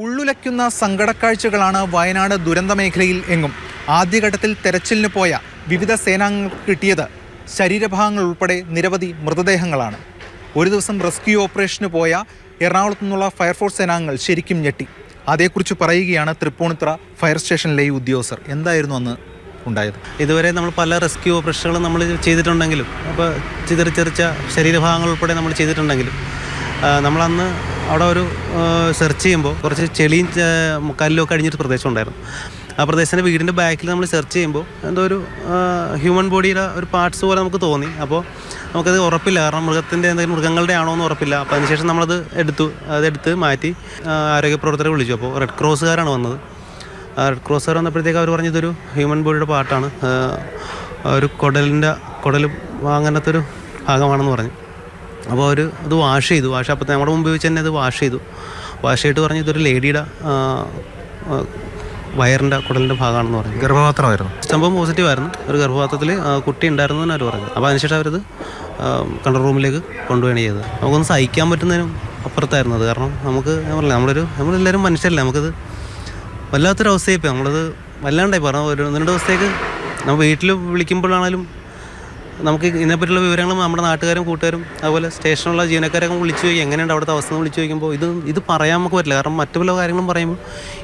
ഉള്ളുലയ്ക്കുന്ന സങ്കടക്കാഴ്ചകളാണ് വയനാട് ദുരന്ത മേഖലയിൽ എങ്ങും. ആദ്യഘട്ടത്തിൽ തെരച്ചിലിന് പോയ വിവിധ സേനാംഗങ്ങൾക്ക് കിട്ടിയത് ശരീരഭാഗങ്ങൾ ഉൾപ്പെടെ നിരവധി മൃതദേഹങ്ങളാണ്. ഒരു ദിവസം റെസ്ക്യൂ ഓപ്പറേഷന് പോയ എറണാകുളത്തു നിന്നുള്ള ഫയർഫോഴ്സ് സേനാംഗങ്ങൾ ശരിക്കും ഞെട്ടി. അതേക്കുറിച്ച് പറയുകയാണ് തൃപ്പൂണിത്തുറ ഫയർ സ്റ്റേഷനിലെ ഉദ്യോഗസ്ഥർ. എന്തായിരുന്നു അന്ന് ഉണ്ടായത്? ഇതുവരെ നമ്മൾ പല റെസ്ക്യൂ ഓപ്പറേഷനുകളും നമ്മൾ ചെയ്തിട്ടുണ്ടെങ്കിലും അപ്പോൾ ചിതറിച്ചെറിച്ച ശരീരഭാഗങ്ങൾ ഉൾപ്പെടെ നമ്മൾ ചെയ്തിട്ടുണ്ടെങ്കിലും നമ്മളന്ന് അവിടെ ഒരു സെർച്ച് ചെയ്യുമ്പോൾ കുറച്ച് ചെളിയും കല്ലൊക്കെ അടിഞ്ഞൊരു പ്രദേശം ഉണ്ടായിരുന്നു. ആ പ്രദേശത്തിന്റെ വീടിന്റെ ബാക്കിൽ നമ്മൾ സെർച്ച് ചെയ്യുമ്പോൾ എന്തോ ഒരു ഹ്യൂമൻ ബോഡിയുടെ ഒരു പാർട്സ് പോലെ നമുക്ക് തോന്നി. അപ്പോൾ നമുക്കത് ഉറപ്പില്ല. കാരണം മൃഗത്തിന്റെ എന്തെങ്കിലും മൃഗങ്ങളുടെ ആണോ എന്ന് ഉറപ്പില്ല. അപ്പോൾ അതിനുശേഷം നമ്മളത് എടുത്തു. അതെടുത്ത് മാറ്റി ആരോഗ്യ പ്രവർത്തകരെ വിളിച്ചു. അപ്പോൾ റെഡ് ക്രോസുകാരാണ് വന്നത്. റെഡ് ക്രോസുകാർ വന്നപ്പോഴത്തേക്ക് അവർ പറഞ്ഞതൊരു ഹ്യൂമൻ ബോഡിയുടെ പാർട്ടാണ് ആ, ഒരു കുടലിന്റെ കുടലും അങ്ങനത്തെ ഒരു ഭാഗമാണെന്ന് പറഞ്ഞു. അപ്പോൾ അവർ അത് വാഷ് ചെയ്തു. വാഷ് അപ്പോൾ നമ്മുടെ മുമ്പ് വെച്ച് തന്നെ അത് വാഷ് ചെയ്തു. വാഷ് ചെയ്തിട്ട് പറഞ്ഞു ഇതൊരു ലേഡിയുടെ വയറിന്റെ കുടലിന്റെ ഭാഗമാണെന്ന് പറഞ്ഞു. ഗർഭപാത്രമായിരുന്നു? സംഭവം പോസിറ്റീവ് ആയിരുന്നു. ഒരു ഗർഭപാത്രത്തിൽ കുട്ടി ഉണ്ടായിരുന്നു എന്ന് അവർ പറഞ്ഞത്. അപ്പോൾ അതിനുശേഷം അവരത് കൺട്രോൾ റൂമിലേക്ക് കൊണ്ടുപോവുകയാണ് ചെയ്തത്. നമുക്കൊന്ന് സഹിക്കാൻ പറ്റുന്നതിനും അപ്പുറത്തായിരുന്നു അത്. കാരണം നമുക്ക് ഞാൻ പറഞ്ഞില്ല നമ്മളൊരു നമ്മളെല്ലാവരും മനുഷ്യരല്ലേ. നമുക്കത് വല്ലാത്തൊരു അവസ്ഥയായിപ്പോൾ നമ്മളത് വല്ലാണ്ടായി പറഞ്ഞു ഒരു ഒന്ന് രണ്ട് ദിവസത്തേക്ക് നമ്മൾ വീട്ടിൽ വിളിക്കുമ്പോഴാണേലും നമുക്ക് ഇതിനെപ്പറ്റിയുള്ള വിവരങ്ങൾ നമ്മുടെ നാട്ടുകാരും കൂട്ടുകാരും അതുപോലെ സ്റ്റേഷനിലുള്ള ജീവനക്കാരൊക്കെ വിളിച്ചു ചോദിക്കും എങ്ങനെയുണ്ട് അവിടുത്തെ അവസ്ഥ വിളിച്ചു ചോദിക്കുമ്പോൾ ഇത് ഇത് പറയാൻ നമുക്ക് പറ്റില്ല. കാരണം മറ്റു പല കാര്യങ്ങളും പറയുമ്പോൾ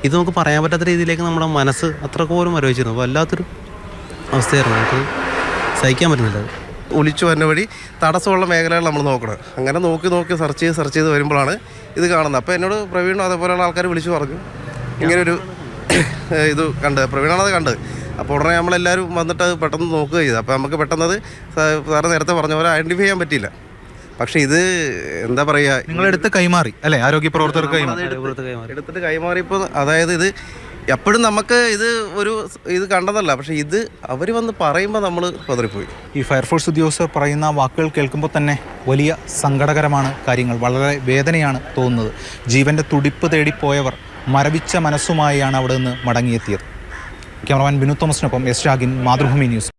ഇത് നമുക്ക് പറയാൻ പറ്റാത്ത രീതിയിലേക്ക് നമ്മുടെ മനസ്സ് അത്രയ്ക്ക് പോലും മരവിച്ചിരുന്നു വല്ലാത്തൊരു അവസ്ഥയായിരുന്നു. നമുക്ക് സഹിക്കാൻ പറ്റുന്നില്ല ഒളിച്ചു വരുന്ന വഴി തടസ്സമുള്ള മേഖലകൾ നമ്മൾ നോക്കണം. അങ്ങനെ നോക്കി നോക്കി സെർച്ച് ചെയ്ത് സെർച്ച് ചെയ്ത് വരുമ്പോഴാണ് ഇത് കാണുന്നത്. അപ്പോൾ എന്നോട് പ്രവീണും അതേപോലെയുള്ള ആൾക്കാർ വിളിച്ചു പറഞ്ഞു. ഇങ്ങനൊരു ഇത് കണ്ട് പ്രവീണാണത് കണ്ടത് അപ്പോൾ ഉടനെ നമ്മളെല്ലാവരും വന്നിട്ട് അത് പെട്ടെന്ന് നോക്കുക ചെയ്തു അപ്പോൾ നമുക്ക് പെട്ടെന്നത് സാറ് നേരത്തെ പറഞ്ഞ പോലെ ഐഡന്റിഫൈ ചെയ്യാൻ പറ്റിയില്ല. പക്ഷേ ഇത് എന്താ പറയുക നിങ്ങളെടുത്ത് കൈമാറി അല്ലേ? ആരോഗ്യ പ്രവർത്തകർക്ക് കൈമാറി. ഇവിടുത്തെ കൈമാറി. എടുത്തിട്ട് കൈമാറിയപ്പോൾ അതായത് ഇത് എപ്പോഴും നമുക്ക് ഇത് ഒരു ഇത് കണ്ടതല്ല. പക്ഷെ ഇത് അവർ വന്ന് പറയുമ്പോൾ നമ്മൾ പതറിപ്പോയി. ഈ ഫയർഫോഴ്സ് ഉദ്യോഗസ്ഥർ പറയുന്ന വാക്കുകൾ കേൾക്കുമ്പോൾ തന്നെ വലിയ സങ്കടകരമാണ് കാര്യങ്ങൾ. വളരെ വേദനയാണ് തോന്നുന്നത്. ജീവന്റെ തുടിപ്പ് തേടിപ്പോയവർ മരവിച്ച മനസ്സുമായാണ് അവിടെ നിന്ന് മടങ്ങിയെത്തിയത്. ക്യാമറമാൻ ബിനു തോമസിനൊപ്പം എസ് ഷാഗിൻ മാതൃഭൂമി ന്യൂസ്.